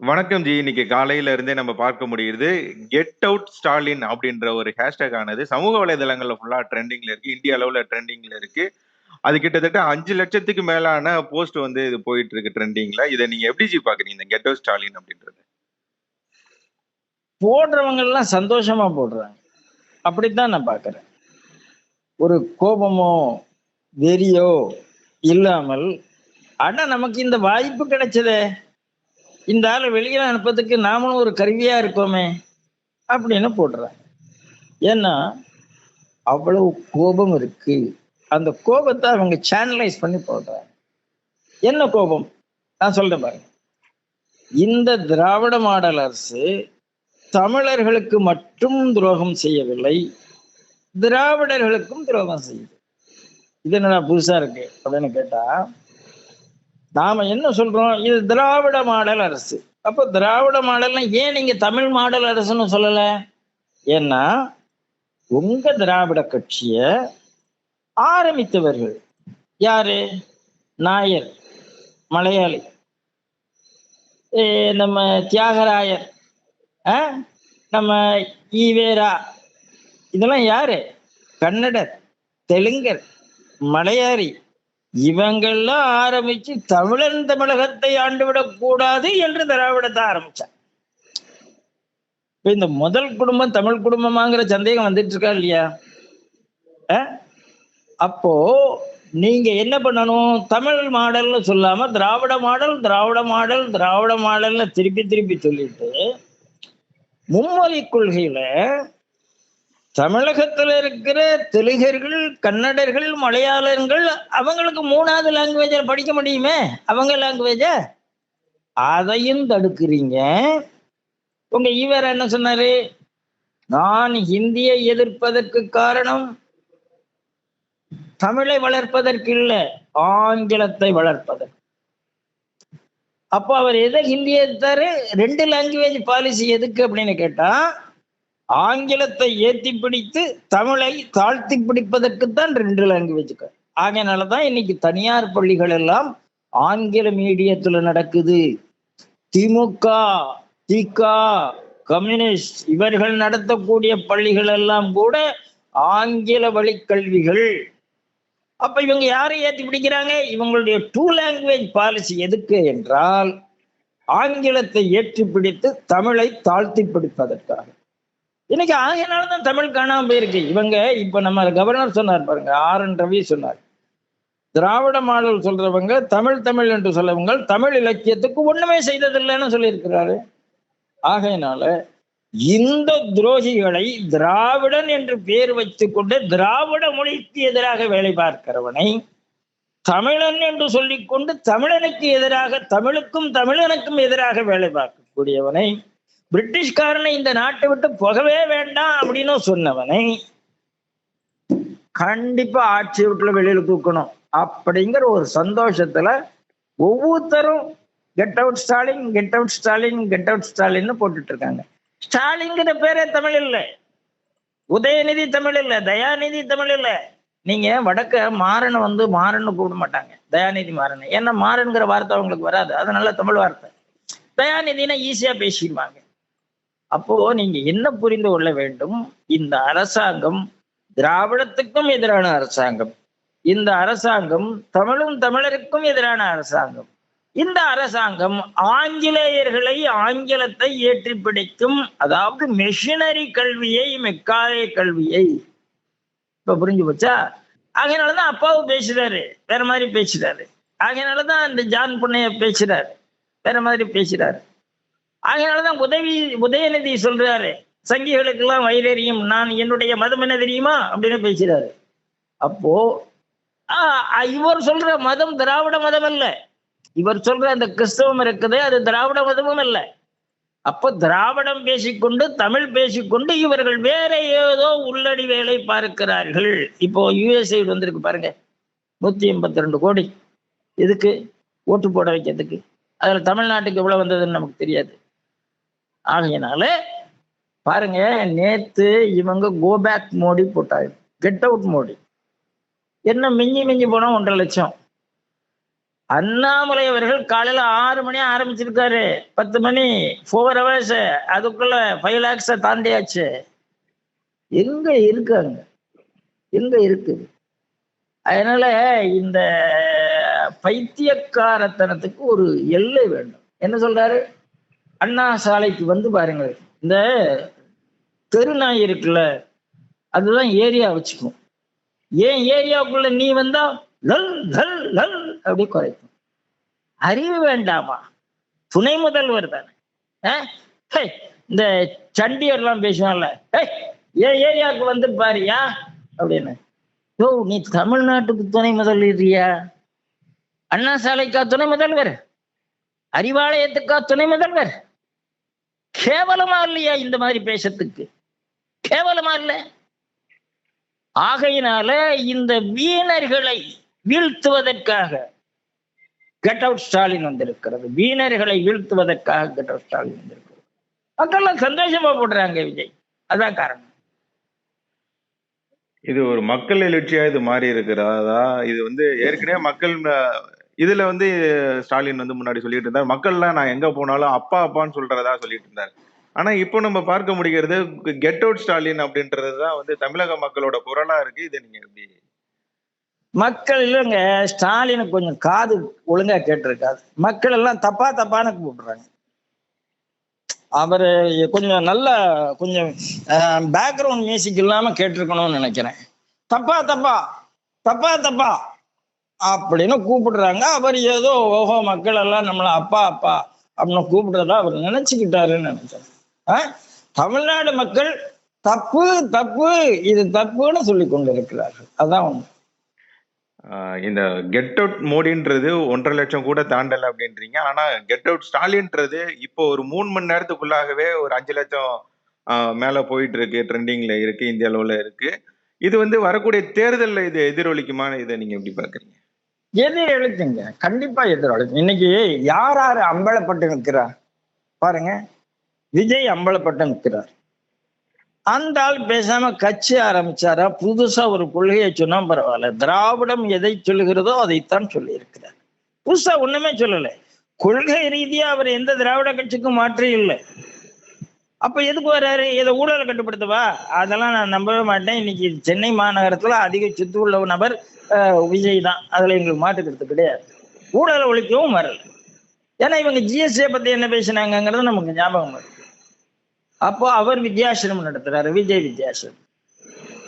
வணக்கம் ஜி. இன்னைக்கு காலையில இருந்தே நம்ம பார்க்க முடியுது. கெட் அவுட் ஸ்டாலின் அப்படின்ற ஒரு ஹேஷ்டேக் ஆனது சமூக வலைதளங்கள்ல ஃபுல்லா ட்ரெண்டிங்ல இருக்கு. இந்திய அளவுல ட்ரெண்டிங்ல இருக்கு. அது கிட்டத்தட்ட 5,00,000க்கு மேலான போஸ்ட் வந்து இது போயிட்டு இருக்கு ட்ரெண்டிங்ல. இதை நீங்க எப்படி ஜி பாக்குறீங்க இந்த கெட் அவுட் ஸ்டாலின் அப்படின்றது? போடுறவங்க எல்லாம் சந்தோஷமா போடுறாங்க. அப்படித்தான் நான் பாக்குறேன் ஒரு கோபமோ, வெறியோ இல்லாமல், ஆனா நமக்கு இந்த வாய்ப்பு கிடைச்சதே. இந்த ஆளை வெளியில அனுப்புறதுக்கு நாமளும் ஒரு கருவியா இருக்கோமே! அப்படின்னு போடுறாங்க. ஏன்னா, அவ்வளவு கோபம் இருக்கு. அந்த கோபத்தை அவங்க சேனலைஸ் பண்ணி போடுறாங்க. என்ன கோபம்? நான் சொல்றேன் பாருங்க. இந்த திராவிட மாடல் அரசு தமிழர்களுக்கு மட்டும் துரோகம் செய்யவில்லை. திராவிடர்களுக்கும் துரோகம் செய்யுது. இது என்னடா புதுசா இருக்கு அப்படின்னு கேட்டா, நாம என்ன சொல்றோம்? இது திராவிட மாடல் அரசு. அப்ப திராவிட மாடல்னா ஏன் நீங்க தமிழ் மாடல் அரசுன்னு சொல்லல? ஏன்னா, உங்க திராவிட கட்சிய ஆரம்பித்தவர்கள் யாரு? நாயர், மலையாளி, நம்ம தியாகராயர், நம்ம ஈவேரா இதெல்லாம் யாரு? கன்னடர், தெலுங்கர், மலையாளி இவங்கெல்லாம் ஆரம்பிச்சு தமிழன் தமிழகத்தை ஆண்டுவிடக் கூடாது என்று திராவிடத்தை ஆரம்பிச்சான் இப்ப இந்த முதல் குடும்பம் தமிழ் குடும்பமாங்கிற சந்தேகம் வந்துட்டு இருக்கா இல்லையா? அப்போ நீங்க என்ன பண்ணணும்? தமிழ் மாடல்னு சொல்லாம திராவிட மாடல், திராவிட மாடல், திராவிட மாடல்னு திருப்பி திருப்பி சொல்லிட்டு, மும்மொழி கொள்கையில தமிழகத்துல இருக்கிற தெலுங்கர்கள், கன்னடர்கள், மலையாளர்கள் அவங்களுக்கு 3வது லாங்குவேஜ்ல படிக்க முடியுமே! அவங்க லாங்குவேஜ. அதையும் தடுக்கிறீங்க. உங்க ஈவர் என்ன சொன்னாரு? நான் ஹிந்தியை எதிர்ப்பதற்கு காரணம் தமிழை வளர்ப்பதற்கு இல்லை ஆங்கிலத்தை வளர்ப்பதற்கு. அப்போ அவர் எதை ஹிந்தியை எடுத்தாரு ரெண்டு லாங்குவேஜ் பாலிசி எதுக்கு அப்படின்னு கேட்டா, ஆங்கிலத்தை ஏத்தி பிடித்து தமிழை தாழ்த்தி பிடிப்பதற்குத்தான் 2 லாங்குவேஜ்க்கு. ஆகையினாலதான் இன்னைக்கு தனியார் பள்ளிகள் எல்லாம் ஆங்கில மீடியத்துல நடக்குது. திமுக, திக, கம்யூனிஸ்ட் இவர்கள் நடத்தக்கூடிய பள்ளிகள் எல்லாம் கூட ஆங்கில வழிக் கல்விகள். அப்ப இவங்க யாரை ஏத்தி பிடிக்கிறாங்க? இவங்களுடைய டூ லாங்குவேஜ் பாலிசி எதுக்கு என்றால், ஆங்கிலத்தை ஏற்றி பிடித்து தமிழை தாழ்த்தி பிடிப்பதற்காக. இன்னைக்கு ஆகையினாலதான் தமிழ் காணாம போயிருக்கு. இவங்க இப்ப நம்ம கவர்னர் சொன்னார் பாருங்க. ஆர். என். ரவி சொன்னார். திராவிட மாடல் சொல்றவங்க தமிழ் தமிழ் என்று சொல்லவங்க தமிழ் இலக்கியத்துக்கு ஒண்ணுமே செய்ததில்லைன்னு சொல்லியிருக்கிறாரு. ஆகையினால இந்த துரோகிகளை திராவிடன் என்று பெயர் வைத்துக்கொண்டு திராவிட மொழிக்கு எதிராக வேலை பார்க்கிறவனை, தமிழன் என்று சொல்லிக்கொண்டு தமிழனுக்கு எதிராக தமிழுக்கும் தமிழனுக்கும் எதிராக வேலை பார்க்கக்கூடியவனை, பிரிட்டிஷ்காரனை இந்த நாட்டை விட்டு போகவே வேண்டாம் அப்படின்னு சொன்னவனை, கண்டிப்பா ஆட்சி விட்டுல வெளியில தூக்கணும் அப்படிங்கிற ஒரு சந்தோஷத்துல ஒவ்வொருத்தரும் get out Stalin, get out Stalin, get out ஸ்டாலின்னு போட்டுட்டு இருக்காங்க. ஸ்டாலின்ங்கிற பேரே தமிழ் இல்ல. உதயநிதி தமிழ் இல்ல. தயாநிதி தமிழ் இல்ல. நீங்க வடக்க மாறனை வந்து மாறன்னு கூப்பிட மாட்டாங்க. தயாநிதி மாறன். ஏன்னா மாறன்கிற வார்த்தை அவங்களுக்கு வராது. அதனால தமிழ் வார்த்தை. தயாநிதினா ஈஸியா பேசிடுவாங்க. அப்போ நீங்க என்ன புரிந்து கொள்ள வேண்டும்? இந்த அரசாங்கம் திராவிடத்துக்கும் எதிரான அரசாங்கம். இந்த அரசாங்கம் தமிழும் தமிழருக்கும் எதிரான அரசாங்கம். இந்த அரசாங்கம் ஆங்கிலேயர்களை ஆங்கிலத்தை ஏற்றி பிடிக்கும் அதாவது மெஷினரி கல்வியை, மெக்காலே கல்வியை. இப்ப புரிஞ்சு போச்சா? ஆகையினாலதான் அப்பாவும் பேசுறாரு. வேற மாதிரி பேசுறாரு. ஆகையினாலதான் இந்த ஜான் பொண்ணைய பேசுறாரு. வேற மாதிரி பேசுறாரு. அதனாலதான் உதவி உதயநிதி சொல்றாரு. சங்கிகளுக்கெல்லாம் வயிறறியும் நான் என்னுடைய மதம் என்ன தெரியுமா? அப்படின்னு பேசுறாரு. அப்போ ஆ இவர் சொல்ற மதம் திராவிட மதம் அல்ல. இவர் சொல்ற அந்த கிறிஸ்தவம் இருக்குது அது திராவிட மதமும் அல்ல. அப்ப திராவிடம் பேசிக்கொண்டு, தமிழ் பேசிக்கொண்டு இவர்கள் வேற ஏதோ உள்ளடி வேலை பார்க்கிறார்கள். இப்போ யூஎஸ்ஐ வந்திருக்கு பாருங்க. 182 கோடி. எதுக்கு? ஓட்டு போட வைக்கிறதுக்கு. அதுல தமிழ்நாட்டுக்கு எவ்வளவு வந்ததுன்னு நமக்கு தெரியாது. ஆகையினால பாருங்க நேத்து இவங்க கோ பேக் மோடி போட்டாங்க. Get out Modi. என்ன மிஞ்சி மிஞ்சி போனா 1.5 லட்சம். அண்ணாமலை அவர்கள் காலையில ஆறு மணி ஆரம்பிச்சிருக்காரு பத்து மணி ஃபோர் ஹவர்ஸ் அதுக்குள்ள ஃபைவ் லேக்ஸ தாண்டியாச்சு எங்க இருக்காங்க எங்க இருக்கு அதனால இந்த பைத்தியக்காரத்தனத்துக்கு ஒரு எல்லை வேண்டும் என்ன சொல்றாரு அண்ணா சாலைக்கு வந்து பாருங்க இந்த தெருநாய் இருக்குல்ல அதுதான் ஏரியா வச்சுக்கும். ஏன் ஏரியாவுக்குள்ள நீ வந்தா லல் லல் லல் அப்படி குறைக்கும். அறிவு வேண்டாமா? துணை முதல்வர் தானே. ஆ? ஹே, இந்த சண்டியர்லாம் பேசுவான்ல. ஹே, ஏரியாவுக்கு வந்து பாரியா? அப்படின்னு. யோ நீ தமிழ்நாட்டுக்கு துணை முதல்வரியா அண்ணா சாலைக்கா துணை முதல்வர்? அறிவாலயத்துக்கா துணை முதல்வர்? கேவலமா இல்லையா இந்த மாதிரி பேசத்துக்கு? கேவலமா இல்ல? ஆகையினால இந்த வீணர்களை வீழ்த்துவதற்காக கெட் அவுட் ஸ்டாலின் வந்திருக்கிறது. வீணர்களை வீழ்த்துவதற்காக கெட் அவுட் ஸ்டாலின் வந்திருக்கிறது. மக்கள்லாம் சந்தோஷமா போடுறாங்க விஜய். அதான் காரணம். இது ஒரு மக்கள் எழுச்சியா இது மாறி இருக்கிறதா? இது வந்து ஏற்கனவே மக்கள் இதுல வந்து ஸ்டாலின் வந்து முன்னாடி சொல்லிட்டு இருந்தார். மக்கள்லாம் நான் எங்க போனாலும் அப்பா அப்பான்னு சொல்றதா சொல்லிட்டு இருந்தார். ஆனா இப்போ நம்ம பார்க்க முடிகிறது கெட் அவுட் ஸ்டாலின் அப்படின்றது தான் வந்து தமிழக மக்களோட குரலா இருக்கு. இது நீங்க எப்படி மக்கள் இல்லைங்க ஸ்டாலினுக்கு கொஞ்சம் காது ஒழுங்கா கேட்டிருக்காது. மக்கள் எல்லாம் தப்பா தப்பான்னு கூப்பிடுறாங்க. அவரு கொஞ்சம் நல்ல கொஞ்சம் பேக்ரவுண்ட் மியூசிக் இல்லாம கேட்டிருக்கணும்னு நினைக்கிறேன். தப்பா தப்பா தப்பா தப்பா. அப்படின்னு கூப்பிடுறாங்க. அவர் ஏதோ ஓஹோ மக்கள் எல்லாம் நம்மள அப்பா அப்பா அப்படின்னு கூப்பிடுறதா அவர் நினைச்சுக்கிட்டாருன்னு நினைக்கிறேன். தமிழ்நாடு மக்கள் தப்பு தப்பு இது தப்புன்னு சொல்லி கொண்டிருக்கிறார்கள். அதான் ஆஹ் இந்த கெட் அவுட் மோடின்றது ஒன்றரை லட்சம் கூட தாண்டல அப்படின்றீங்க. ஆனா கெட் அவுட் ஸ்டாலின்றது இப்போ ஒரு மூணு மணி நேரத்துக்குள்ளாகவே ஒரு அஞ்சு லட்சம் ஆஹ் மேல போயிட்டு இருக்கு ட்ரெண்டிங்ல இருக்கு இந்திய அளவுல இருக்கு. இது வந்து வரக்கூடிய தேர்தலில் இது எதிரொலிக்குமான இதை நீங்க எப்படி பாக்குறீங்க எதிரொலிக்குங்க கண்டிப்பா எதிரொலிக்கும் இன்னைக்கு யார் யாரு அம்பலப்பட்டு நிற்கிறார்? பாருங்க. விஜய் அம்பலப்பட்டு நிற்கிறார். அந்த ஆள் பேசாம கட்சி ஆரம்பிச்சாரா? புதுசா ஒரு கொள்கையை சொன்னா பரவாயில்ல. திராவிடம் எதை சொல்லுகிறதோ அதைத்தான் சொல்லி இருக்கிறார் புதுசா ஒண்ணுமே சொல்லலை. கொள்கை ரீதியா அவர் எந்த திராவிட கட்சிக்கும் மாற்றி இல்லை. அப்ப எதுக்கு வர்றாரு? இதை ஊழலை கட்டுப்படுத்தவா? அதெல்லாம் நான் நம்பவே மாட்டேன். இன்னைக்கு சென்னை மாநகரத்துல அதிக சொத்து உள்ள நபர் விஜய் தான். அதுல எங்களுக்கு மாட்டுக்கிறது கிடையாது. ஊழலை ஒழிக்கவும் வரல. ஏன்னா இவங்க ஜிஎஸ்டியை பத்தி என்ன பேசினாங்கிறது நமக்கு ஞாபகம் வருது. அப்போ அவர் வித்யாசிரமம் நடத்துறாரு. விஜய் வித்யாசிரமம்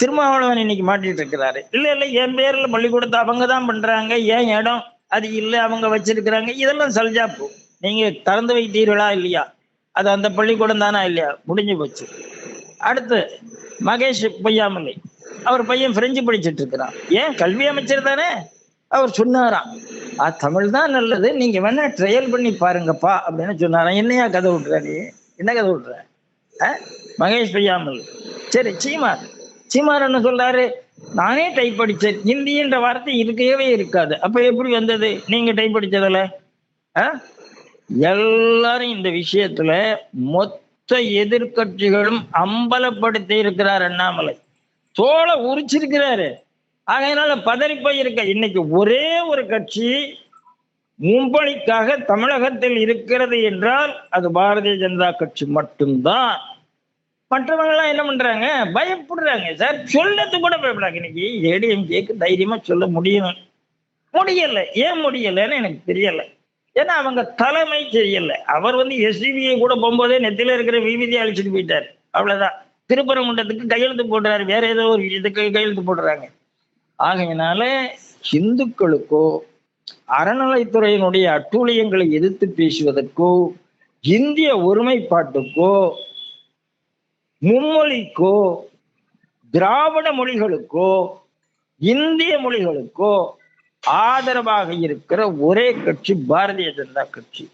திருமாவளவன் இன்னைக்கு மாட்டிட்டு இருக்கிறாரு. இல்ல இல்ல என் பேர்ல பள்ளிக்கூடத்தை அவங்க தான் பண்றாங்க. ஏன் இடம் அது இல்லை? அவங்க வச்சிருக்கிறாங்க. இதெல்லாம் சல்ஜாப்பு நீங்க திறந்து வைத்தீர்களா இல்லையா? அது அந்த பள்ளிக்கூடம் தானா இல்லையா? முடிஞ்சு போச்சு. அடுத்து மகேஷ் பொய்யாமலை அவர் பையன் பிரெஞ்சு படிச்சிட்டு இருக்கிறான். ஏன்? கல்வி அமைச்சர் தானே? அவர் சொன்னாராம். ஆ தமிழ் தான் நல்லது. நீங்க வேணா ட்ரையல் பண்ணி பாருங்கப்பா அப்படின்னு சொன்னாராம். என்னையா கதை விட்டுற நீ? என்ன கதை விட்ற மகேஷ் பொய்யாமல் சரி சீமான். சீமான் என்ன சொல்றாரு? நானே டைப் படிச்சேன். ஹிந்தின்ற வார்த்தை இருக்கவே இருக்காது. அப்ப எப்படி வந்தது? நீங்க டைப் அடிச்சதுல ஆ? எல்லாரும் இந்த விஷயத்துல மொத்த எதிர்க்கட்சிகளும் அம்பலப்படுத்தி இருக்கிறார் அண்ணாமலை. தோலை உரிச்சிருக்கிறாரு. ஆகையினால பதறிப்போய் இருக்க இன்னைக்கு ஒரே ஒரு கட்சி மும்பணிக்காக தமிழகத்தில் இருக்கிறது என்றால் அது பாரதிய ஜனதா கட்சி மட்டும்தான். மற்றவங்க எல்லாம் என்ன பண்றாங்க? பயப்படுறாங்க. சார் சொல்லது கூட பயப்படுறாங்க இன்னைக்கு ஏடிஎம்கேக்கு தைரியமா சொல்ல முடியும். முடியல. ஏன் முடியலைன்னு எனக்கு தெரியலை. ஏன்னா அவங்க தலைமை சரியில்லை அவர் வந்து எஸ்டிபிஐ கூட போகும்போதே நெத்தில இருக்கிற விவிதி அழிச்சிட்டு போயிட்டார். அவ்வளவுதான். திருப்பரங்குன்றத்துக்கு கையெழுத்து போடுறாரு. வேற ஏதோ ஒரு இதுக்கு கையெழுத்து போடுறாங்க. ஆகையினால இந்துக்களுக்கோ அறநிலைத்துறையினுடைய அட்டூழியங்களை எதிர்த்து பேசுவதற்கோ இந்திய ஒருமைப்பாட்டுக்கோ மும்மொழிக்கோ திராவிட மொழிகளுக்கோ இந்திய மொழிகளுக்கோ ஆதரவாக இருக்கிற ஒரே கட்சி பாரதிய ஜனதா கட்சி.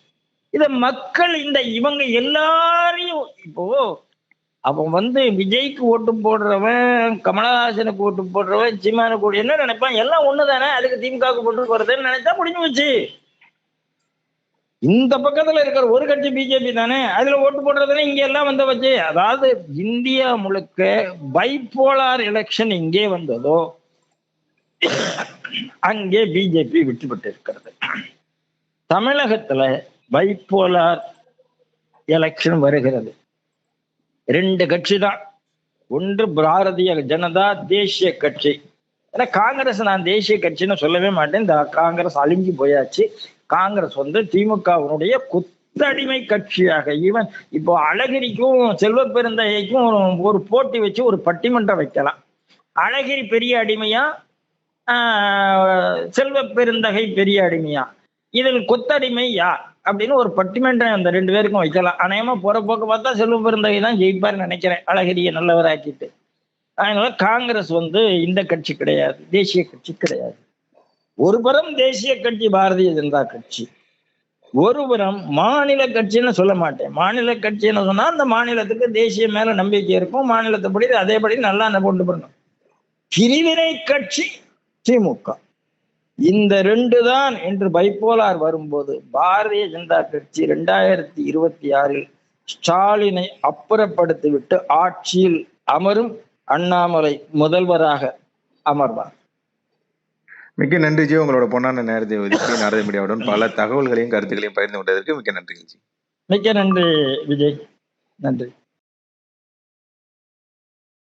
இத மக்கள் இந்த இவங்க எல்லாரையும் இப்போ அவன் வந்து விஜய்க்கு ஓட்டு போடுறவன் கமலஹாசனுக்கு ஓட்டு போடுறவன் சீமானுக்கு என்ன நினைப்பான்? எல்லாம் ஒண்ணுதானே? அதுக்கு திமுகவுக்கு போட்டு போறதுன்னு நினைச்சா முடிஞ்சு போச்சு இந்த பக்கத்துல இருக்கிற ஒரு கட்சி பிஜேபி தானே? அதுல ஓட்டு போடுறதுல இங்க எல்லாம் வந்த வச்சு அதாவது இந்தியா முழுக்க பைப்போலார் எலெக்ஷன் இங்கே வந்ததோ அங்கே பிஜேபி வெற்றி தமிழகத்துல பைப்போலார் எலெக்ஷன் வருகிறது. ரெண்டு கட்சி தான் ஒன்று பாரதிய ஜனதா தேசிய கட்சி. ஏன்னா காங்கிரஸ் நான் தேசிய கட்சின்னு சொல்லவே மாட்டேன். இந்த காங்கிரஸ் அழிஞ்சு போயாச்சு. காங்கிரஸ் வந்து திமுகவினுடைய குத்தடிமை கட்சியாக. ஈவன் இப்போ அழகிரிக்கும் செல்வ பெருந்தகைக்கும் ஒரு- போட்டி வச்சு ஒரு பட்டிமன்றம் வைக்கலாம். அழகிரி பெரிய அடிமையா? செல்வ பெருந்தகை பெரிய அடிமையா? இதில் கொத்தடிமை யார்? அப்படின்னு ஒரு பட்டிமன்றம் அந்த ரெண்டு பேருக்கும் வைக்கலாம். அநேகமா போற போக்கு பார்த்தா செல்வ பெருந்தகை தான் ஜெயிப்பார்னு நினைக்கிறேன். அழகிரியை நல்லவராக்கிட்டு. அதனால காங்கிரஸ் வந்து இந்த கட்சி கிடையாது. தேசிய கட்சி கிடையாது. ஒரு புறம் தேசிய கட்சி பாரதிய ஜனதா கட்சி. ஒரு புறம் மாநில கட்சின்னு சொல்ல மாட்டேன். மாநில கட்சின்னு சொன்னா அந்த மாநிலத்துக்கு தேசிய மேல நம்பிக்கை இருக்கும். மாநிலத்தை படி அதேபடி நல்லா கொண்டு வரணும் பிரிவினை கட்சி திமுக. இந்த ரெண்டு தான் என்று பைப்போலார் வரும்போது பாரதிய ஜனதா கட்சி ரெண்டாயிரத்தி இருபத்தி ஆறில் ஸ்டாலினை அப்புறப்படுத்திவிட்டு ஆட்சியில் அமரும் அண்ணாமலை முதல்வராக அமர்வார். மிக்க நன்றி ஜி. உங்களோட பொன்னான நேரத்தை ஒதுக்கி நாரத மீடியாவுடன் பல தகவல்களையும் கருத்துக்களையும் பகிர்ந்து கொண்டதற்கு மிக்க நன்றி ஜி. மிக்க நன்றி விஜய். நன்றி.